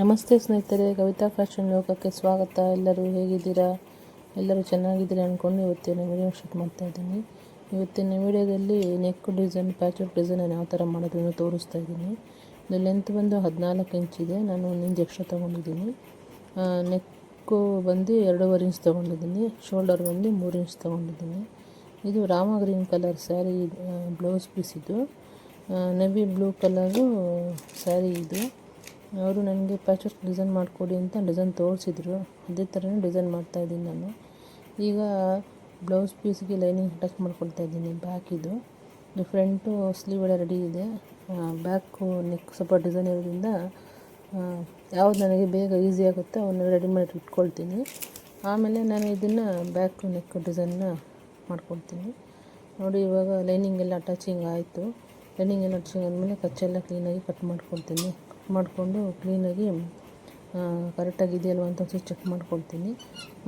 ನಮಸ್ತೆ ಸ್ನೇಹಿತರೆ, ಕವಿತಾ ಫ್ಯಾಷನ್ ಲೋಕಕ್ಕೆ ಸ್ವಾಗತ. ಎಲ್ಲರೂ ಹೇಗಿದ್ದೀರಾ? ಎಲ್ಲರೂ ಚೆನ್ನಾಗಿದ್ದೀರಾ ಅಂದ್ಕೊಂಡು ಇವತ್ತಿನ ವಿಡಿಯೋ ಶೂಟ್ ಮಾಡ್ತಾ ಇದ್ದೀನಿ. ಇವತ್ತಿನ ವಿಡಿಯೋದಲ್ಲಿ neck design, patchwork design ಯಾವ ಥರ ಮಾಡೋದನ್ನು ತೋರಿಸ್ತಾ ಇದ್ದೀನಿ. ಇದು ಲೆಂತ್ ಬಂದು ಹದಿನಾಲ್ಕು ಇಂಚಿದೆ ನಾನು ಒಂದು ಇಂಚ್ ಎಕ್ಸ್ಟ್ರಾ ತೊಗೊಂಡಿದ್ದೀನಿ. ನೆಕ್ಕು ಬಂದು ಎರಡೂವರೆ ಇಂಚ್ ತೊಗೊಂಡಿದ್ದೀನಿ. ಶೋಲ್ಡರ್ ಬಂದು ಮೂರು ಇಂಚ್ ತೊಗೊಂಡಿದ್ದೀನಿ. ಇದು Rama green colour sari blouse piece ಇದು. ನೆವಿ ಬ್ಲೂ ಕಲರು ಸ್ಯಾರಿ ಇದು. ಅವರು ನನಗೆ ಪ್ಯಾಚ್ ವರ್ಕ್ ಡಿಸೈನ್ ಮಾಡಿಕೊಡಿ ಅಂತ ಡಿಸೈನ್ ತೋರಿಸಿದ್ರು. ಅದೇ ಥರನೇ ಡಿಸೈನ್ ಮಾಡ್ತಾಯಿದ್ದೀನಿ ನಾನು. ಈಗ ಬ್ಲೌಸ್ ಪೀಸ್ಗೆ ಲೈನಿಂಗ್ ಅಟ್ಯಾಚ್ ಮಾಡ್ಕೊಳ್ತಾ ಇದ್ದೀನಿ ಬ್ಯಾಕಿದು ಇದು. ಫ್ರಂಟು ಸ್ಲೀವ್ ಎಲ್ಲ ರೆಡಿ ಇದೆ. ಬ್ಯಾಕು ನೆಕ್ ಸ್ವಲ್ಪ ಡಿಸೈನ್ ಇರೋದ್ರಿಂದ ಯಾವ್ದು ನನಗೆ ಬೇಗ ಈಸಿ ಆಗುತ್ತೆ ಅವನ್ನ ರೆಡಿ ಮಾಡಿ ಇಟ್ಕೊಳ್ತೀನಿ. ಆಮೇಲೆ ನಾನು ಇದನ್ನು ಬ್ಯಾಕ್ ನೆಕ್ ಡಿಸೈನ್ನ ಮಾಡ್ಕೊಳ್ತೀನಿ. ನೋಡಿ, ಇವಾಗ ಲೈನಿಂಗ್ ಎಲ್ಲ ಅಟ್ಯಾಚಿಂಗ್ ಆಯಿತು. ಲೈನಿಂಗ್ ಎಲ್ಲ ಅಟ್ಯಾಚಿಂಗ್ ಆದಮೇಲೆ ಕಚ್ಚೆಲ್ಲ ಕ್ಲೀನಾಗಿ ಕಟ್ ಮಾಡ್ಕೊಳ್ತೀನಿ. ಮಾಡಿಕೊಂಡು ಕ್ಲೀನಾಗಿ ಕರೆಕ್ಟಾಗಿ ಇದೆಯಲ್ವ ಅಂತ ಒಂದ್ಸರಿ ಚೆಕ್ ಮಾಡ್ಕೊಳ್ತೀನಿ.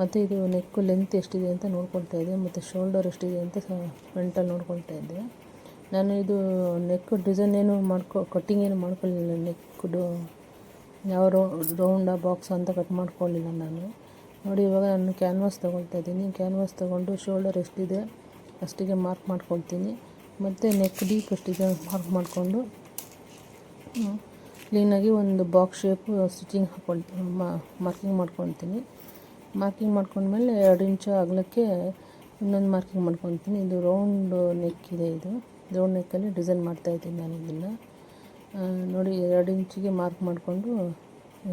ಮತ್ತು ಇದು ನೆಕ್ಕು ಲೆಂತ್ ಎಷ್ಟಿದೆ ಅಂತ ನೋಡ್ಕೊಳ್ತಾ ಇದ್ದೆ, ಮತ್ತು ಶೋಲ್ಡರ್ ಎಷ್ಟಿದೆ ಅಂತ ಸಹ ಫ್ರಂಟಲ್ಲಿ ನೋಡ್ಕೊಳ್ತಾ ಇದ್ದೆ. ನಾನು ಇದು ನೆಕ್ ಡಿಸೈನ್ ಏನು ಮಾಡ್ಕೊ ಕಟ್ಟಿಂಗ್ ಏನು ಮಾಡ್ಕೊಳ್ಳಿಲ್ಲ ನೆಕ್ಡು ಯಾವ ರೌಂಡ ಬಾಕ್ಸ್ ಅಂತ ಕಟ್ ಮಾಡ್ಕೊಳ್ಳಿಲ್ಲ ನಾನು. ನೋಡಿ ಇವಾಗ ನಾನು ಕ್ಯಾನ್ವಾಸ್ ತೊಗೊಳ್ತಾ ಇದ್ದೀನಿ. ಕ್ಯಾನ್ವಾಸ್ ತೊಗೊಂಡು ಶೋಲ್ಡರ್ ಎಷ್ಟಿದೆ ಅಷ್ಟಿಗೆ ಮಾರ್ಕ್ ಮಾಡ್ಕೊಳ್ತೀನಿ. ಮತ್ತು ನೆಕ್ ಡೀಪ್ ಎಷ್ಟಿದೆ ಮಾರ್ಕ್ ಮಾಡಿಕೊಂಡು ಕ್ಲೀನಾಗಿ ಒಂದು ಬಾಕ್ಸ್ ಶೇಪು ಸ್ಟಿಚಿಂಗ್ ಹಾಕ್ಕೊಳ್ತೀನಿ ಮಾರ್ಕಿಂಗ್ ಮಾಡ್ಕೊತೀನಿ. ಮಾರ್ಕಿಂಗ್ ಮಾಡ್ಕೊಂಡ್ಮೇಲೆ ಎರಡು ಇಂಚು ಅಗಲಕ್ಕೆ ಇನ್ನೊಂದು ಮಾರ್ಕಿಂಗ್ ಮಾಡ್ಕೊತೀನಿ. ಇದು ರೌಂಡ್ ನೆಕ್ ಇದೆ ಇದು. ರೌಂಡ್ ನೆಕ್ಕಲ್ಲಿ ಡಿಸೈನ್ ಮಾಡ್ತಾಯಿದ್ದೀನಿ ನಾನು ಇದನ್ನು. ನೋಡಿ, ಎರಡು ಇಂಚಿಗೆ ಮಾರ್ಕ್ ಮಾಡಿಕೊಂಡು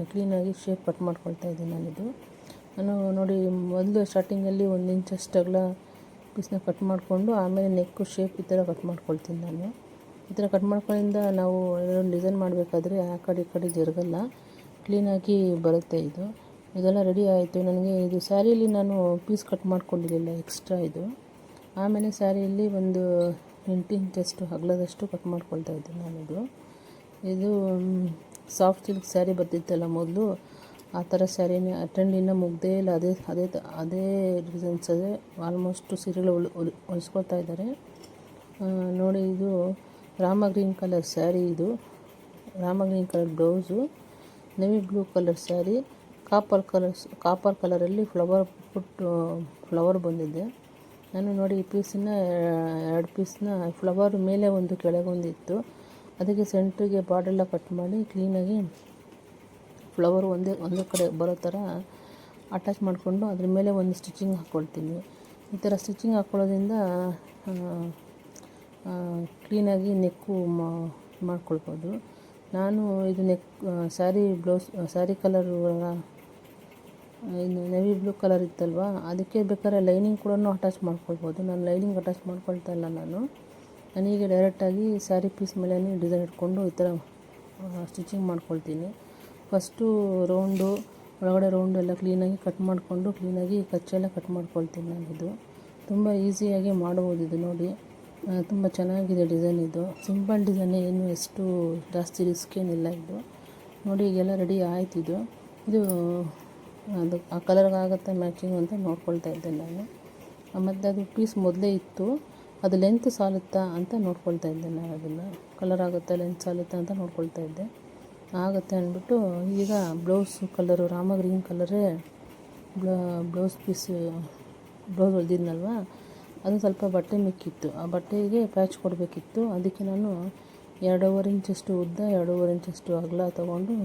ಕ್ಲೀನಾಗಿ ಶೇಪ್ ಕಟ್ ಮಾಡ್ಕೊಳ್ತಾ ಇದ್ದೀನಿ ನಾನಿದು ನಾನು ನೋಡಿ, ಮೊದಲು ಸ್ಟಾರ್ಟಿಂಗಲ್ಲಿ ಒಂದು ಇಂಚಷ್ಟು ಅಗಲ ಪೀಸ್ನ ಕಟ್ ಮಾಡಿಕೊಂಡು, ಆಮೇಲೆ ನೆಕ್ಕು ಶೇಪ್ ಈ ಥರ ಕಟ್ ಮಾಡ್ಕೊಳ್ತೀನಿ ನಾನು. ಈ ಥರ ಕಟ್ ಮಾಡ್ಕೊಳ್ಳಿಂದ ನಾವು ಏನಾದರೂ ಡಿಸೈನ್ ಮಾಡಬೇಕಾದ್ರೆ ಆ ಕಡೆ ಈ ಕಡೆ ಜರುಗಲ್ಲ. ಕ್ಲೀನಾಗಿ ಬರುತ್ತೆ ಇದು. ಇದೆಲ್ಲ ರೆಡಿ ಆಯಿತು. ನನಗೆ ಇದು ಸ್ಯಾರಿಯಲ್ಲಿ ನಾನು ಪೀಸ್ ಕಟ್ ಮಾಡ್ಕೊಂಡಿರಲಿಲ್ಲ ಎಕ್ಸ್ಟ್ರಾ ಇದು. ಆಮೇಲೆ ಸ್ಯಾರಿಯಲ್ಲಿ ಒಂದು ಎಂಟು ಇಂಚಷ್ಟು, ಹಗ್ಲದಷ್ಟು ಕಟ್ ಮಾಡ್ಕೊಳ್ತಾ ಇದ್ದೆ ನಾನಿದು. ಇದು ಸಾಫ್ಟ್ ಸಿಲ್ಕ್ ಸ್ಯಾರಿ ಬರ್ತಿತ್ತಲ್ಲ ಮೊದಲು. ಆ ಥರ ಸ್ಯಾರಿನ ಟ್ರೆಂಡಿನ ಮುಗ್ದೇ ಇಲ್ಲ. ಅದೇ ಅದೇ ಅದೇ ಡಿಸೈನ್ಸ್ ಅದೇ. ಆಲ್ಮೋಸ್ಟು ಸೀರೆಗಳು ಹೊಲ್ ಹೊಲಿಸ್ಕೊಳ್ತಾ ಇದ್ದಾರೆ. ನೋಡಿ ಇದು ರಾಮ ಗ್ರೀನ್ ಕಲರ್ ಸ್ಯಾರಿ ಇದು. Rama green colour blouse. Navy blue colour sari. Copper colours copper ಕಲರಲ್ಲಿ ಫ್ಲವರ್ ಪುಟ್ಟು, ಫ್ಲವರ್ ಬಂದಿದೆ. ನಾನು ನೋಡಿ ಈ ಪೀಸನ್ನ ಎರಡು ಪೀಸ್ನ ಫ್ಲವರ್ ಮೇಲೆ ಒಂದು ಕೆಳಗೊಂದಿತ್ತು. ಅದಕ್ಕೆ ಸೆಂಟ್ರಿಗೆ ಬಾರ್ಡೆಲ್ಲ ಕಟ್ ಮಾಡಿ ಕ್ಲೀನಾಗಿ ಫ್ಲವರ್ ಒಂದೇ ಒಂದೇ ಕಡೆ ಬರೋ ಥರ ಅಟ್ಯಾಚ್ ಮಾಡಿಕೊಂಡು ಅದ್ರ ಮೇಲೆ ಒಂದು ಸ್ಟಿಚಿಂಗ್ ಹಾಕ್ಕೊಳ್ತೀನಿ. ಈ ಥರ ಸ್ಟಿಚಿಂಗ್ ಹಾಕ್ಕೊಳ್ಳೋದ್ರಿಂದ ಕ್ಲೀನಾಗಿ ನೆಕ್ಕು ಮಾಡ್ಕೊಳ್ಬೋದು. ನಾನು ಇದು neck sari blouse sari colour ಇದು ನೆವಿ ಬ್ಲೂ ಕಲರ್ ಇತ್ತಲ್ವ, ಅದಕ್ಕೆ ಬೇಕಾದ್ರೆ ಲೈನಿಂಗ್ ಕೂಡ ಅಟ್ಯಾಚ್ ಮಾಡ್ಕೊಳ್ಬೋದು. ನಾನು ಲೈನಿಂಗ್ ಅಟ್ಯಾಚ್ ಮಾಡ್ಕೊಳ್ತಾ ಇಲ್ಲ ನಾನು. ನನಗೆ ಡೈರೆಕ್ಟಾಗಿ ಸ್ಯಾರಿ ಪೀಸ್ ಮೇಲೆ ಡಿಸೈನ್ ಇಟ್ಕೊಂಡು ಈ ಥರ ಸ್ಟಿಚಿಂಗ್ ಮಾಡ್ಕೊಳ್ತೀನಿ. ಫಸ್ಟು ರೌಂಡು ಒಳಗಡೆ ರೌಂಡು ಎಲ್ಲ ಕ್ಲೀನಾಗಿ ಕಟ್ ಮಾಡಿಕೊಂಡು ಕ್ಲೀನಾಗಿ ಕಚ್ಚೆಲ್ಲ ಕಟ್ ಮಾಡ್ಕೊಳ್ತೀನಿ ಇದು. ತುಂಬ ಈಸಿಯಾಗಿ ಮಾಡ್ಬೋದು ಇದು ನೋಡಿ. ತುಂಬ ಚೆನ್ನಾಗಿದೆ ಡಿಸೈನ್ ಇದು. ಸಿಂಪಲ್ ಡಿಸೈನ್ ಏನು ಎಷ್ಟು ಜಾಸ್ತಿ ರಿಸ್ಕ್ ಏನಿಲ್ಲ ಇದು. ನೋಡಿ, ಈಗೆಲ್ಲ ರೆಡಿ ಆಯ್ತು ಇದು. ಇದು, ಅದು, ಆ ಕಲರ್ಗೆ ಆಗುತ್ತೆ ಮ್ಯಾಚಿಂಗ್ ಅಂತ ನೋಡ್ಕೊಳ್ತಾ ಇದ್ದೆ ನಾನು. ಮತ್ತು ಅದು ಪೀಸ್ ಮೊದಲೇ ಇತ್ತು. ಅದು ಲೆಂತ್ ಸಾಲುತ್ತಾ ಅಂತ ನೋಡ್ಕೊಳ್ತಾ ಇದ್ದೆ ನಾನು ಅದನ್ನು. ಕಲರ್ ಆಗುತ್ತಾ ಲೆಂತ್ ಸಾಲುತ್ತಾ ಅಂತ ನೋಡ್ಕೊಳ್ತಾ ಇದ್ದೆ. ಆಗುತ್ತೆ ಅಂದ್ಬಿಟ್ಟು, ಈಗ ಬ್ಲೌಸ್ ಕಲರು ರಾಮ ಗ್ರೀನ್ ಕಲರೇ ಬ್ಲೌಸ್ ಪೀಸ್ ಬ್ಲೌಸ್ ಹೊಲ್ದಿದ್ನಲ್ವ? ಅದು ಸ್ವಲ್ಪ ಬಟ್ಟೆ ಮಿಕ್ಕಿತ್ತು. ಆ ಬಟ್ಟೆಗೆ ಪ್ಯಾಚ್ ಕೊಡಬೇಕಿತ್ತು. ಅದಕ್ಕೆ ನಾನು ಎರಡೂವರೆ ಇಂಚಷ್ಟು ಉದ್ದ, ಎರಡೂವರೆ ಇಂಚಷ್ಟು ಅಗಲ ತೊಗೊಂಡು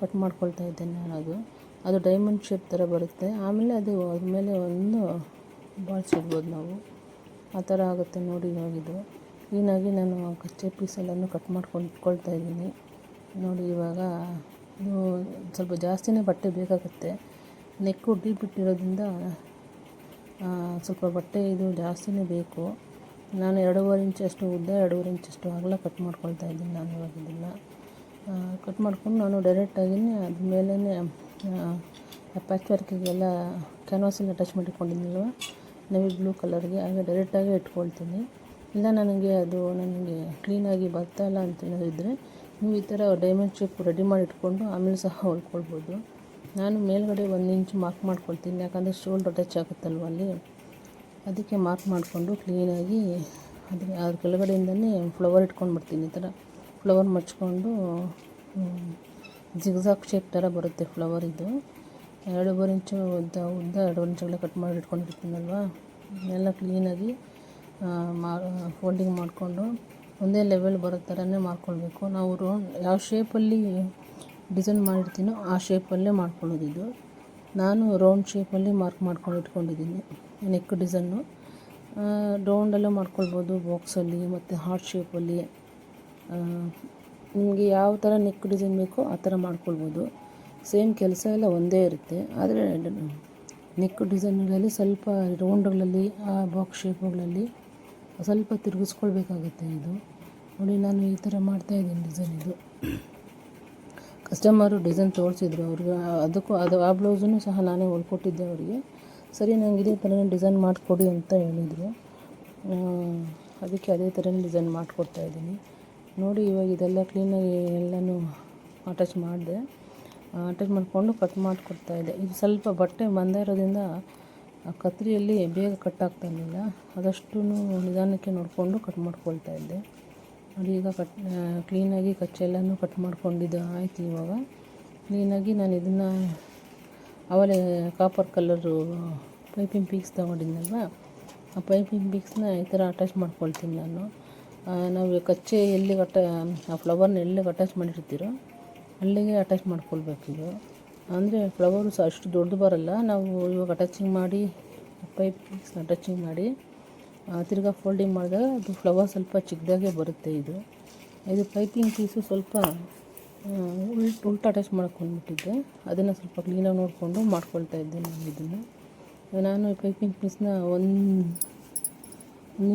ಕಟ್ ಮಾಡ್ಕೊಳ್ತಾ ಇದ್ದೇನೆ ನಾನು ಅದು ಅದು ಡೈಮಂಡ್ ಶೇಪ್ ಥರ ಬರುತ್ತೆ. ಆಮೇಲೆ ಅದು ಆದಮೇಲೆ ಮೇಲೆ ಒಂದು ಬಾಲ್ಸ್ ಇಡ್ಬೋದು ನಾವು. ಆ ಥರ ಆಗುತ್ತೆ ನೋಡಿ ಇವಾಗಿದು ಕ್ಲೀನಾಗಿ ನಾನು ಕಚ್ಚೆ ಪೀಸೆಲ್ಲನೂ ಕಟ್ ಮಾಡ್ಕೊಂಡು ಇಟ್ಕೊಳ್ತಾ ಇದ್ದೀನಿ. ನೋಡಿ ಇವಾಗ ಸ್ವಲ್ಪ ಜಾಸ್ತಿನೇ ಬಟ್ಟೆ ಬೇಕಾಗುತ್ತೆ. ನೆಕ್ಕು ಡೀಪ್ ಇಟ್ಟಿರೋದ್ರಿಂದ ಸ್ವಲ್ಪ ಬಟ್ಟೆ ಇದು ಜಾಸ್ತಿನೇ ಬೇಕು. ನಾನು ಎರಡೂವರೆ ಇಂಚಷ್ಟು ಉದ್ದ, ಎರಡೂವರೆ ಇಂಚಷ್ಟು ಅಗಲ ಕಟ್ ಮಾಡ್ಕೊಳ್ತಾ ಇದ್ದೀನಿ ನಾನು ಇವಾಗ ಕಟ್ ಮಾಡ್ಕೊಂಡು ನಾನು ಡೈರೆಕ್ಟಾಗಿಯೇ ಅದ್ರ ಮೇಲೇ ಪ್ಯಾಚ್ ವರ್ಕಿಗೆಲ್ಲ ಕ್ಯಾನ್ವಾಸಲ್ಲಿ ಅಟ್ಯಾಚ್ ಇಟ್ಕೊಂಡಿದ್ದೀನಲ್ವ ನವಿ ಬ್ಲೂ ಕಲರ್ಗೆ ಹಾಗೆ ಡೈರೆಕ್ಟಾಗಿ ಇಟ್ಕೊಳ್ತೀನಿ. ಇಲ್ಲ, ನನಗೆ ಅದು ನನಗೆ ಕ್ಲೀನಾಗಿ ಬರ್ತಾ ಇಲ್ಲ ಅಂತ ಏನಾದರೂ ಇದ್ದರೆ ನೀವು ಈ ಥರ ಡೈಮಂಡ್ ಶೇಪ್ ರೆಡಿ ಮಾಡಿ ಇಟ್ಕೊಂಡು ಆಮೇಲೆ ಸಹ ಹೊಲ್ಕೊಳ್ಬೋದು. ನಾನು ಮೇಲ್ಗಡೆ ಒಂದು ಇಂಚು ಮಾರ್ಕ್ ಮಾಡ್ಕೊಳ್ತೀನಿ, ಯಾಕಂದರೆ ಶೋಲ್ಡ್ರ್ ಟಚ್ ಆಗುತ್ತಲ್ವ ಅಲ್ಲಿ. ಅದಕ್ಕೆ ಮಾರ್ಕ್ ಮಾಡಿಕೊಂಡು ಕ್ಲೀನಾಗಿ ಅದಕ್ಕೆ ಅದ್ರ ಕೆಳಗಡೆಯಿಂದನೇ ಫ್ಲವರ್ ಇಟ್ಕೊಂಡು ಬಿಡ್ತೀನಿ ಈ ಥರ. ಫ್ಲವರ್ ಮಚ್ಕೊಂಡು ಜಿಗ್ಜಾಗ್ ಶೇಪ್ ಥರ ಬರುತ್ತೆ ಫ್ಲವರ್ ಇದು. ಎರಡೂವರೆ ಇಂಚು ಉದ್ದ ಉದ್ದ ಎರಡೂವರೆ ಇಂಚುಗಳ ಕಟ್ ಮಾಡಿ ಇಟ್ಕೊಂಡಿರ್ತೀನಲ್ವಾ? ಎಲ್ಲ ಕ್ಲೀನಾಗಿ ಮಾ ಫೋಲ್ಡಿಂಗ್ ಮಾಡಿಕೊಂಡು ಒಂದೇ ಲೆವೆಲ್ ಬರೋ ಥರನೇ ಮಾಡ್ಕೊಳ್ಬೇಕು. ನಾವು ರೋ ಯಾವ ಶೇಪಲ್ಲಿ ಡಿಸೈನ್ ಮಾಡಿರ್ತೀನೋ ಆ ಶೇಪಲ್ಲೇ ಮಾಡ್ಕೊಳ್ಳೋದು ಇದು. ನಾನು ರೌಂಡ್ ಶೇಪಲ್ಲಿ ಮಾರ್ಕ್ ಮಾಡ್ಕೊಂಡು ಇಟ್ಕೊಂಡಿದ್ದೀನಿ ನೆಕ್ ಡಿಸೈನು ರೌಂಡಲ್ಲೂ ಮಾಡ್ಕೊಳ್ಬೋದು ಬಾಕ್ಸಲ್ಲಿ ಮತ್ತು ಹಾರ್ಟ್ ಶೇಪಲ್ಲಿ. ನಿಮಗೆ ಯಾವ ಥರ ನೆಕ್ ಡಿಸೈನ್ ಬೇಕೋ ಆ ಥರ ಮಾಡ್ಕೊಳ್ಬೋದು. ಸೇಮ್ ಕೆಲಸ ಎಲ್ಲ ಒಂದೇ ಇರುತ್ತೆ, ಆದರೆ ನೆಕ್ ಡಿಸೈನ್ಗಳಲ್ಲಿ ಸ್ವಲ್ಪ ರೌಂಡ್ಗಳಲ್ಲಿ, ಆ ಬಾಕ್ಸ್ ಶೇಪ್ಗಳಲ್ಲಿ ಸ್ವಲ್ಪ ತಿರುಗಿಸ್ಕೊಳ್ಬೇಕಾಗುತ್ತೆ ಇದು. ನೋಡಿ, ನಾನು ಈ ಥರ ಮಾಡ್ತಾಯಿದ್ದೀನಿ ಡಿಸೈನ್ ಇದು. ಕಸ್ಟಮರು ಡಿಸೈನ್ ತೋರಿಸಿದ್ರು ಅವ್ರಿಗೆ, ಅದಕ್ಕೂ ಅದು ಆ ಬ್ಲೌಸನ್ನು ಸಹ ನಾನೇ ಹೊಲ್ಕೊಟ್ಟಿದ್ದೆ ಅವರಿಗೆ. ಸರಿ, ನಂಗೆ ಇದೇ ಥರನೇ ಡಿಸೈನ್ ಮಾಡಿಕೊಡಿ ಅಂತ ಹೇಳಿದರು. ಅದಕ್ಕೆ ಅದೇ ಥರನೇ ಡಿಸೈನ್ ಮಾಡಿಕೊಡ್ತಾ ಇದ್ದೀನಿ. ನೋಡಿ, ಇವಾಗ ಇದೆಲ್ಲ ಕ್ಲೀನಾಗಿ ಎಲ್ಲನೂ ಅಟ್ಯಾಚ್ ಮಾಡಿದೆ. ಅಟ್ಯಾಚ್ ಮಾಡಿಕೊಂಡು ಕಟ್ ಮಾಡಿಕೊಡ್ತಾ ಇದ್ದೆ. ಇದು ಸ್ವಲ್ಪ ಬಟ್ಟೆ ಬಂದೇ ಇರೋದ್ರಿಂದ ಕತ್ರಿಯಲ್ಲಿ ಬೇಗ ಕಟ್ ಆಗ್ತಾ ಇರಲಿಲ್ಲ. ಅದಷ್ಟು ನಿಧಾನಕ್ಕೆ ನೋಡಿಕೊಂಡು ಕಟ್ ಮಾಡ್ಕೊಳ್ತಾ ಇದ್ದೆ. ನೋಡಿ, ಈಗ ಕಟ್ ಕ್ಲೀನಾಗಿ ಕಚ್ಚೆಲ್ಲನೂ ಕಟ್ ಮಾಡ್ಕೊಂಡಿದ್ದು. ಆಯಿತು ಇವಾಗ. ಕ್ಲೀನಾಗಿ ನಾನು ಇದನ್ನು ಅವಲೇ ಕಾಪರ್ ಕಲರು ಪೈಪಿಂಗ್ ಪೀಕ್ಸ್ ತೊಗೊಂಡಿದ್ನಲ್ವ? ಆ ಪೈಪಿಂಗ್ ಪೀಕ್ಸ್ನ ಈ ಥರ ಅಟ್ಯಾಚ್ ಮಾಡ್ಕೊಳ್ತೀನಿ ನಾನು. ನಾವು ಕಚ್ಚೆ ಎಲ್ಲಿ ಕಟ್ಟ ಆ ಫ್ಲವರ್ನ ಎಲ್ಲಿಗೆ ಅಟ್ಯಾಚ್ ಮಾಡಿರ್ತೀರೋ ಅಲ್ಲಿಗೆ ಅಟ್ಯಾಚ್ ಮಾಡ್ಕೊಳ್ಬೇಕಿದು ಅಂದರೆ ಫ್ಲವರು ಸಹ ಅಷ್ಟು ದೊಡ್ಡದು ಬರಲ್ಲ. ನಾವು ಇವಾಗ ಅಟ್ಯಾಚಿಂಗ್ ಮಾಡಿ ಪೈಪ್ ಪೀಕ್ಸ್ನ ಅಟ್ಯಾಚಿಂಗ್ ಮಾಡಿ ತಿರ್ಗಾ ಫೋಲ್ಡಿಂಗ್ ಮಾಡಿದಾಗ ಅದು ಫ್ಲವರ್ ಸ್ವಲ್ಪ ಚಿಕ್ಕದಾಗೆ ಬರುತ್ತೆ ಇದು. ಇದು ಪೈಪಿಂಗ್ ಪೀಸು ಸ್ವಲ್ಪ ಉಲ್ಟ್ ಉಲ್ಟ ಅಟ್ಯಾಚ್ ಮಾಡ್ಕೊಂಡ್ಬಿಟ್ಟಿದ್ದೆ ಅದನ್ನು ಸ್ವಲ್ಪ ಕ್ಲೀನಾಗಿ ನೋಡಿಕೊಂಡು ಮಾಡ್ಕೊಳ್ತಾ ಇದ್ದೆ ನಾನು ಇದನ್ನು. ನಾನು ಈ ಪೈಪಿಂಗ್ ಪೀಸ್ನ ಒಂದು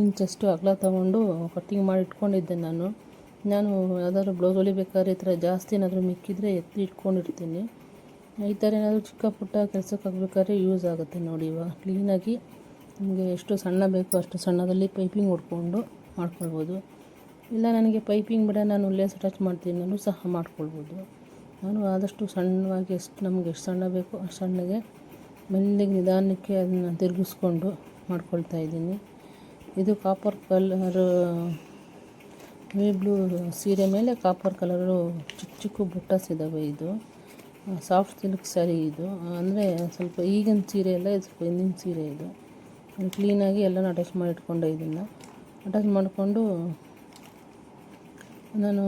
ಇಂಚಷ್ಟು ಅಗಲ ತೊಗೊಂಡು ಕಟ್ಟಿಂಗ್ ಮಾಡಿ ಇಟ್ಕೊಂಡಿದ್ದೆ ನಾನು. ನಾನು ಯಾವ್ದಾದ್ರು ಬ್ಲೌಸ್ ಹೊಲಿಬೇಕಾದ್ರೆ ಈ ಥರ ಜಾಸ್ತಿ ಏನಾದರೂ ಮಿಕ್ಕಿದರೆ ಎತ್ತಿ ಇಟ್ಕೊಂಡಿರ್ತೀನಿ. ಈ ಥರ ಏನಾದರೂ ಚಿಕ್ಕ ಪುಟ್ಟ ಕೆಲಸಕ್ಕೆ ಯೂಸ್ ಆಗುತ್ತೆ ನೋಡಿ ಇವಾಗ. ಕ್ಲೀನಾಗಿ ನಿಮಗೆ ಎಷ್ಟು ಸಣ್ಣ ಬೇಕೋ ಅಷ್ಟು ಸಣ್ಣದಲ್ಲಿ ಪೈಪಿಂಗ್ ಹೊಡ್ಕೊಂಡು ಮಾಡ್ಕೊಳ್ಬೋದು. ಇಲ್ಲ ನನಗೆ ಪೈಪಿಂಗ್ ಬಿಡ, ನಾನು ಲೇಸ್ ಅಟ್ಯಾಚ್ ಮಾಡ್ತೀನಿ, ನಾನು ಸಹ ಮಾಡ್ಕೊಳ್ಬೋದು. ನಾನು ಆದಷ್ಟು ಸಣ್ಣವಾಗಿ ಎಷ್ಟು ನಮಗೆ ಎಷ್ಟು ಸಣ್ಣ ಬೇಕೋ ಅಷ್ಟು ಸಣ್ಣಗೆ ಮೆಲ್ಲಿಗೆ ನಿಧಾನಕ್ಕೆ ಅದನ್ನು ತಿರುಗಿಸ್ಕೊಂಡು ಮಾಡ್ಕೊಳ್ತಾ ಇದ್ದೀನಿ. ಇದು ಕಾಪರ್ ಕಲರು ನೇವಿ ಬ್ಲೂ ಸೀರೆ ಮೇಲೆ ಕಾಪರ್ ಕಲರು ಚಿಕ್ಕ ಚಿಕ್ಕ ಬುಟ್ಟಸ್ ಇದ್ದಾವೆ ಇದು. ಸಾಫ್ಟ್ ಸಿಲ್ಕ್ ಸ್ಯಾರಿ ಇದು. ಅಂದರೆ ಸ್ವಲ್ಪ ಈಗಿನ ಸೀರೆ ಎಲ್ಲ ಇದು ಸ್ವಲ್ಪ ಹಿಂದಿನ ಸೀರೆ ಇದು. ಕ್ಲೀನಾಗಿ ಎಲ್ಲನೂ ಅಟ್ಯಾಚ್ ಮಾಡಿ ಇಟ್ಕೊಂಡೆ ಇದನ್ನು. ಅಟ್ಯಾಚ್ ಮಾಡಿಕೊಂಡು ನಾನು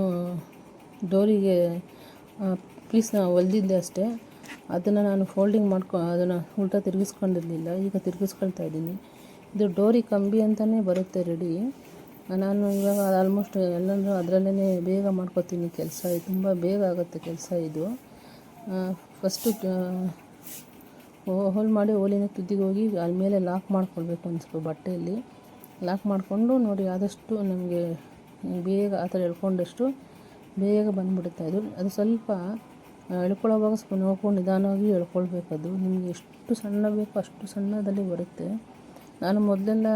ಡೋರಿಗೆ ಪೀಸ್ನ ಹೊಲಿದಿದ್ದೆ ಅಷ್ಟೇ. ಅದನ್ನು ನಾನು ಫೋಲ್ಡಿಂಗ್ ಮಾಡ್ಕೊ, ಅದನ್ನು ಉಲ್ಟಾ ತಿರುಗಿಸ್ಕೊಂಡಿರಲಿಲ್ಲ. ಈಗ ತಿರುಗಿಸ್ಕೊಳ್ತಾ ಇದ್ದೀನಿ. ಇದು ಡೋರಿ ಕಂಬಿ ಅಂತಲೇ ಬರುತ್ತೆ ರೆಡಿ ನಾನು ಇವಾಗ ಆಲ್ಮೋಸ್ಟ್ ಎಲ್ಲರೂ ಅದರಲ್ಲೇ ಬೇಗ ಮಾಡ್ಕೋತೀನಿ ಕೆಲಸ. ತುಂಬ ಬೇಗ ಆಗುತ್ತೆ ಕೆಲಸ ಇದು. ಫಸ್ಟು ಹೋಲ್ ಮಾಡಿ ಹೋಲಿನ ತುದಿಗೆ ಹೋಗಿ ಅಲ್ಲಿ ಮೇಲೆ ಲಾಕ್ ಮಾಡ್ಕೊಳ್ಬೇಕು ಅನಿಸ್ತು ಬಟ್ಟೆಯಲ್ಲಿ. ಲಾಕ್ ಮಾಡಿಕೊಂಡು ನೋಡಿ, ಆದಷ್ಟು ನಮಗೆ ಬೇಗ ಆ ಥರ ಎಳ್ಕೊಂಡಷ್ಟು ಬೇಗ ಬಂದುಬಿಡುತ್ತೆ ಅದು. ಅದು ಸ್ವಲ್ಪ ಎಳ್ಕೊಳ್ಳೋವಾಗ ಸ್ವಲ್ಪ ನೋಡ್ಕೊಂಡು ನಿಧಾನವಾಗಿ ಎಳ್ಕೊಳ್ಬೇಕದು ಅದು. ನಿಮಗೆ ಎಷ್ಟು ಸಣ್ಣ ಬೇಕೋ ಅಷ್ಟು ಸಣ್ಣದಲ್ಲಿ ಬರುತ್ತೆ. ನಾನು ಮೊದಲೆಲ್ಲ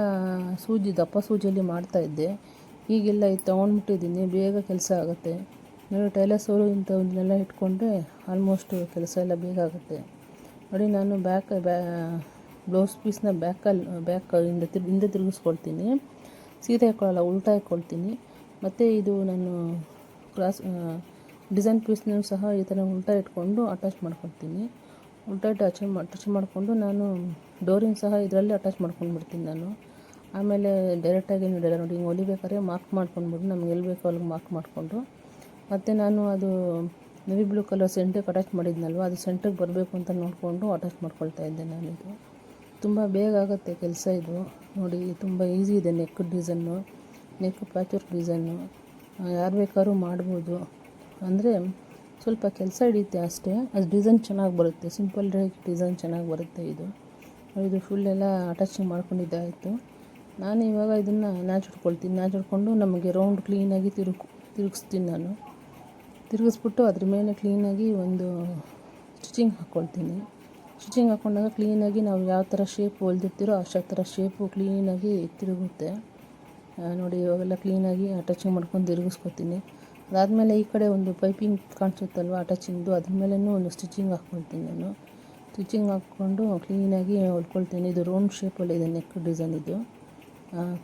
ಸೂಜಿ, ದಪ್ಪ ಸೂಜಿಯಲ್ಲಿ ಮಾಡ್ತಾಯಿದ್ದೆ ಈಗೆಲ್ಲ ಇದು ತೊಗೊಂಡ್ಬಿಟ್ಟಿದ್ದೀನಿ, ಬೇಗ ಕೆಲಸ ಆಗುತ್ತೆ. ನೀವು ಟೈಲರ್ಸವರು ಇಂಥವನ್ನೆಲ್ಲ ಇಟ್ಕೊಂಡ್ರೆ ಆಲ್ಮೋಸ್ಟ್ ಕೆಲಸ ಎಲ್ಲ ಬೇಗ ಆಗುತ್ತೆ. ನೋಡಿ, ನಾನು ಬ್ಯಾಕ್ ಬ್ಯಾ ಬ್ಲೌಸ್ ಪೀಸ್ನ ಬ್ಯಾಕಲ್ಲಿ ಬ್ಯಾಕ್ ಹಿಂದೆ ತಿರ್ ಹಿಂದೆ ತಿರುಗಿಸ್ಕೊಳ್ತೀನಿ. ಸೀರೆ ಹಾಕ್ಕೊಳ್ಳಲ್ಲ ಉಲ್ಟಾ ಹಾಕ್ಕೊಳ್ತೀನಿ ಮತ್ತು ಇದು ನಾನು ಕ್ರಾಸ್ ಡಿಸೈನ್ ಪೀಸ್ನೂ ಸಹ ಈ ಥರ ಉಲ್ಟಾ ಇಟ್ಕೊಂಡು ಅಟ್ಯಾಚ್ ಮಾಡ್ಕೊಳ್ತೀನಿ. ಉಲ್ಟಾ ಟಚ್ ಟಚ್ ಮಾಡಿಕೊಂಡು ನಾನು ಡೋರಿಂಗ್ ಸಹ ಇದರಲ್ಲಿ ಅಟ್ಯಾಚ್ ಮಾಡ್ಕೊಂಡು ಬಿಡ್ತೀನಿ ನಾನು. ಆಮೇಲೆ ಡೈರೆಕ್ಟಾಗಿ ನಡೆಯಲ್ಲ ನೋಡಿ, ಹಿಂಗೆ ಹೊಲಿಬೇಕಾದ್ರೆ ಮಾರ್ಕ್ ಮಾಡ್ಕೊಂಡ್ಬಿಟ್ಟು ನಮ್ಗೆ ಎಲ್ಲಿ ಬೇಕೋ ಅಲ್ಲಿಗೆ ಮಾರ್ಕ್ ಮಾಡಿಕೊಂಡು. ಮತ್ತು ನಾನು ಅದು ನೆವಿ ಬ್ಲೂ ಕಲರ್ ಸೆಂಟ್ರಿಗೆ ಅಟ್ಯಾಚ್ ಮಾಡಿದ್ನಲ್ವ? ಅದು ಸೆಂಟ್ರಿಗೆ ಬರಬೇಕು ಅಂತ ನೋಡಿಕೊಂಡು ಅಟ್ಯಾಚ್ ಮಾಡ್ಕೊಳ್ತಾ ಇದ್ದೆ ನಾನಿದು ತುಂಬ ಬೇಗ ಆಗುತ್ತೆ ಕೆಲಸ ಇದು. ನೋಡಿ ತುಂಬ ಈಸಿ ಇದೆ neck design neck patchwork design ಯಾರು ಬೇಕಾದ್ರೂ ಮಾಡ್ಬೋದು. ಅಂದರೆ ಸ್ವಲ್ಪ ಕೆಲಸ ಹಿಡಿಯುತ್ತೆ ಅಷ್ಟೇ. ಅದು ಡಿಸೈನ್ ಚೆನ್ನಾಗಿ ಬರುತ್ತೆ. ಸಿಂಪಲ್ ಡಿಸೈನ್ ಚೆನ್ನಾಗಿ ಬರುತ್ತೆ ಇದು. ಇದು ಫುಲ್ ಎಲ್ಲ ಅಟ್ಯಾಚಿಂಗ್ ಮಾಡ್ಕೊಂಡಿದ್ದಾಯಿತು ನಾನು ಇವಾಗ ಇದನ್ನು ನ್ಯಾಚ್ ಹಿಡ್ಕೊಳ್ತೀನಿ ನ್ಯಾಚ್ ಹಿಡ್ಕೊಂಡು ನಮಗೆ ರೌಂಡ್ ಕ್ಲೀನಾಗಿ ತಿರುಗ್, ತಿರುಗಿಸ್ತೀನಿ ನಾನು. ತಿರುಗಿಸ್ಬಿಟ್ಟು ಅದ್ರ ಮೇಲೆ ಕ್ಲೀನಾಗಿ ಒಂದು ಸ್ಟಿಚಿಂಗ್ ಹಾಕ್ಕೊಳ್ತೀನಿ ಸ್ಟಿಚಿಂಗ್ ಹಾಕ್ಕೊಂಡಾಗ ಕ್ಲೀನಾಗಿ ನಾವು ಯಾವ ಥರ ಶೇಪ್ ಹೊಲ್ದಿರ್ತೀರೋ ಅಷ್ಟು ಥರ ಶೇಪು ಕ್ಲೀನಾಗಿ ತಿರುಗುತ್ತೆ. ನೋಡಿ ಇವಾಗೆಲ್ಲ ಕ್ಲೀನಾಗಿ ಅಟ್ಯಾಚಿಂಗ್ ಮಾಡ್ಕೊಂಡು ತಿರುಗಿಸ್ಕೊತೀನಿ. ಅದಾದಮೇಲೆ ಈ ಕಡೆ ಒಂದು ಪೈಪಿಂಗ್ ಕಾಣಿಸುತ್ತಲ್ವ ಅಟ್ಯಾಚಿಂಗ್ದು ಅದ್ರ ಮೇಲೂ ಒಂದು ಸ್ಟಿಚಿಂಗ್ ಹಾಕ್ಕೊಳ್ತೀನಿ ನಾನು. ಸ್ಟಿಚಿಂಗ್ ಹಾಕ್ಕೊಂಡು ಕ್ಲೀನಾಗಿ ಹೊಲ್ಕೊಳ್ತೀನಿ. ಇದು ರೌಂಡ್ ಶೇಪಲ್ಲಿ ಇದೆ ನೆಕ್ ಡಿಸೈನ್ ಇದು.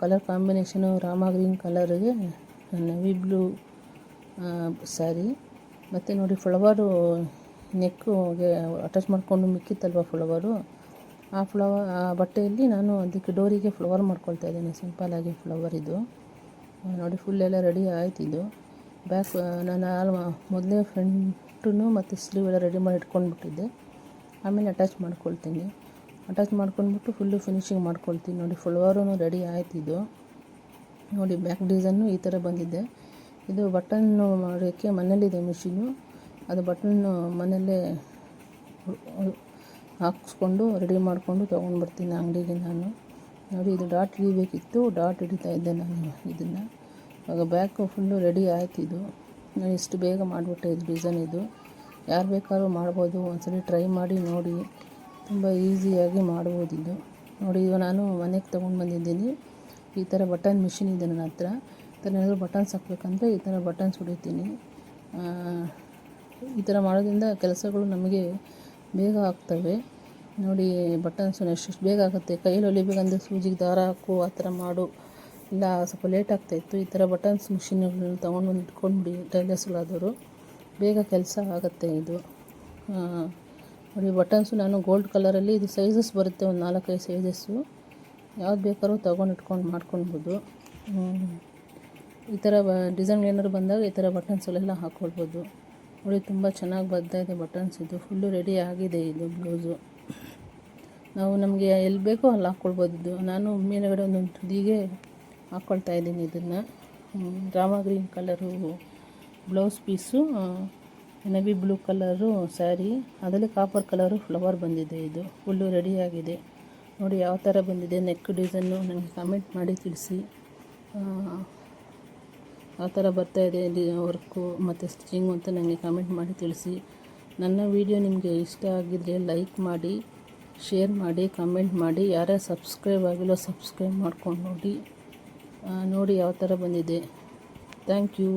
ಕಲರ್ ಕಾಂಬಿನೇಷನು ರಾಮ ಗ್ರೀನ್ ಕಲರ್ಗೆ ನವಿ ಬ್ಲೂ ಸ್ಯಾರಿ ಮತ್ತು ನೋಡಿ ಫ್ಲವರು ನೆಕ್ಗೆ ಅಟ್ಯಾಚ್ ಮಾಡಿಕೊಂಡು ಮಿಕ್ಕಿತ್ತಲ್ವ ಫ್ಲವರು ಆ ಫ್ಲವರ್ ಆ ಬಟ್ಟೆಯಲ್ಲಿ ನಾನು ಅದಕ್ಕೆ ಡೋರಿಗೆ ಫ್ಲವರ್ ಮಾಡ್ಕೊಳ್ತಾ ಇದ್ದೀನಿ. ಸಿಂಪಲಾಗಿ ಫ್ಲವರ್ ಇದು. ನೋಡಿ ಫುಲ್ ಎಲ್ಲ ರೆಡಿ ಆಯ್ತು ಇದು. ಬ್ಯಾಕ್ ನಾನು ಆಲ್ ಮೊದಲೇ ಫ್ರಂಟು ಮತ್ತು ಸ್ಲೀವ್ ಎಲ್ಲ ರೆಡಿ ಮಾಡಿ ಇಟ್ಕೊಂಡ್ಬಿಟ್ಟಿದ್ದೆ. ಆಮೇಲೆ ಅಟ್ಯಾಚ್ ಮಾಡ್ಕೊಳ್ತೀನಿ. ಅಟ್ಯಾಚ್ ಮಾಡ್ಕೊಂಡ್ಬಿಟ್ಟು ಫುಲ್ಲು ಫಿನಿಶಿಂಗ್ ಮಾಡ್ಕೊಳ್ತೀನಿ. ನೋಡಿ ಫ್ಲವರು ರೆಡಿ ಆಯ್ತು ಇದು. ನೋಡಿ ಬ್ಯಾಕ್ ಡಿಸೈನು ಈ ಥರ ಬಂದಿದೆ. ಇದು ಬಟನ್ನು ಮಾಡೋಕ್ಕೆ ಮನೇಲಿದೆ ಮಿಷಿನು. ಅದು ಬಟನ್ನು ಮನೆಯಲ್ಲೇ ಹಾಕ್ಸ್ಕೊಂಡು, ರೆಡಿ ಮಾಡಿಕೊಂಡು ತೊಗೊಂಡು ಬರ್ತೀನಿ ಅಂಗಡಿಗೆ ನಾನು. ನೋಡಿ, ಇದು ಡಾಟ್ ಹಿಡಿಬೇಕಿತ್ತು. ಡಾಟ್ ಹಿಡಿತಾ ಇದ್ದೆ ನಾನು ಇದನ್ನು. ಇವಾಗ ಬ್ಯಾಕು ಫುಲ್ಲು ರೆಡಿ ಆಯ್ತು ಇದು. ನಾನು ಇಷ್ಟು ಬೇಗ ಮಾಡಿಬಿಟ್ಟೆ ಇದು ಡಿಸೈನ್ ಇದು. ಯಾರು ಬೇಕಾದ್ರೂ ಮಾಡ್ಬೋದು. ಒಂದ್ಸಲಿ ಟ್ರೈ ಮಾಡಿ ನೋಡಿ. ತುಂಬ ಈಸಿಯಾಗಿ ಮಾಡ್ಬೋದು ಇದು. ನೋಡಿ ಇವಾಗ ನಾನು ಮನೆಗೆ ತೊಗೊಂಡು ಬಂದಿದ್ದೀನಿ. ಈ ಥರ ಬಟನ್ ಮಿಷಿನ್ ಇದೆ ನನ್ನ ಹತ್ರ. ಥರ ಏನಾದರೂ ಬಟನ್ಸ್ ಹಾಕ್ಬೇಕಂದ್ರೆ ಈ ಥರ ಬಟನ್ಸ್ ಹೊಡಿತೀನಿ. ಈ ಥರ ಮಾಡೋದ್ರಿಂದ ಕೆಲಸಗಳು ನಮಗೆ ಬೇಗ ಆಗ್ತವೆ. ನೋಡಿ ಬಟನ್ಸು ಎಷ್ಟು ಬೇಗ ಆಗುತ್ತೆ. ಕೈಯಲ್ಲಿ ಹೊಲಿಬೇಕಂದ್ರೆ ಸೂಜಿಗೆ ದಾರ ಹಾಕು, ಆ ಥರ ಮಾಡು. ಇಲ್ಲ, ಸ್ವಲ್ಪ ಲೇಟ್ ಆಗ್ತಾಯಿತ್ತು ಈ ಥರ ಬಟನ್ಸ್ ಮಿಷಿನ್ಗಳನ್ನ ತೊಗೊಂಡು ಬಂದು ಇಟ್ಕೊಂಡ್ಬಿಡಿ ಟೈಲರ್ಸ್ಗಳಾದವರು ಬೇಗ ಕೆಲಸ ಆಗುತ್ತೆ ಇದು. ನೋಡಿ ಬಟನ್ಸು ನಾನು ಗೋಲ್ಡ್ ಕಲರಲ್ಲಿ ಇದು ಸೈಜಸ್ ಬರುತ್ತೆ, ಒಂದು ನಾಲ್ಕೈದು ಸೈಜಸ್ಸು ಯಾವ್ದು ಬೇಕಾದ್ರೂ ತೊಗೊಂಡು ಇಟ್ಕೊಂಡು ಮಾಡ್ಕೊಳ್ಬೋದು. ಈ ಥರ ಬ ಡಿಸೈನ್ ಏನಾದ್ರು ಬಂದಾಗ ಈ ಥರ ಬಟನ್ಸ್ಗಳೆಲ್ಲ ಹಾಕ್ಕೊಳ್ಬೋದು ನೋಡಿ, ತುಂಬ ಚೆನ್ನಾಗಿ ಬರ್ತಾ ಇದೆ ಬಟನ್ಸ್ ಇದು. ಫುಲ್ಲು ರೆಡಿ ಆಗಿದೆ ಇದು ಬ್ಲೌಸು ನಾವು ನಮಗೆ ಎಲ್ಲಿ ಬೇಕೋ ಅಲ್ಲಿ ಹಾಕ್ಕೊಳ್ಬೋದು ಇದು. ನಾನು ಮೇಲುಗಡೆ ಒಂದೊಂದು ತುದಿಗೆ ಹಾಕ್ಕೊಳ್ತಾ ಇದ್ದೀನಿ ಇದನ್ನು. Rama green colour blouse piece navy blue colour sari ಅದರಲ್ಲಿ ಕಾಪರ್ ಕಲರು ಫ್ಲವರ್ ಬಂದಿದೆ ಇದು. ಫುಲ್ಲು ರೆಡಿಯಾಗಿದೆ ನೋಡಿ, ಯಾವ ಥರ ಬಂದಿದೆ ನೆಕ್ ಡಿಸೈನು ನನಗೆ ಕಮೆಂಟ್ ಮಾಡಿ ತಿಳಿಸಿ. ಆ, ಥರ ಬರ್ತಾ ಇದೆ ವರ್ಕು ಮತ್ತು ಸ್ಟಿಚಿಂಗು ಅಂತ ನನಗೆ ಕಮೆಂಟ್ ಮಾಡಿ ತಿಳಿಸಿ. ನನ್ನ ವಿಡಿಯೋ ನಿಮಗೆ ಇಷ್ಟ ಆಗಿದ್ದರೆ ಲೈಕ್ ಮಾಡಿ ಶೇರ್ ಮಾಡಿ ಕಮೆಂಟ್ ಮಾಡಿ. ಯಾರ್ಯಾರು ಸಬ್ಸ್ಕ್ರೈಬ್ ಆಗಿಲ್ಲ ಸಬ್ಸ್ಕ್ರೈಬ್ ಮಾಡ್ಕೊಂಡು ನೋಡಿ. ನೋಡಿ ಯಾವ ಥರ ಬಂದಿದೆ. Thank you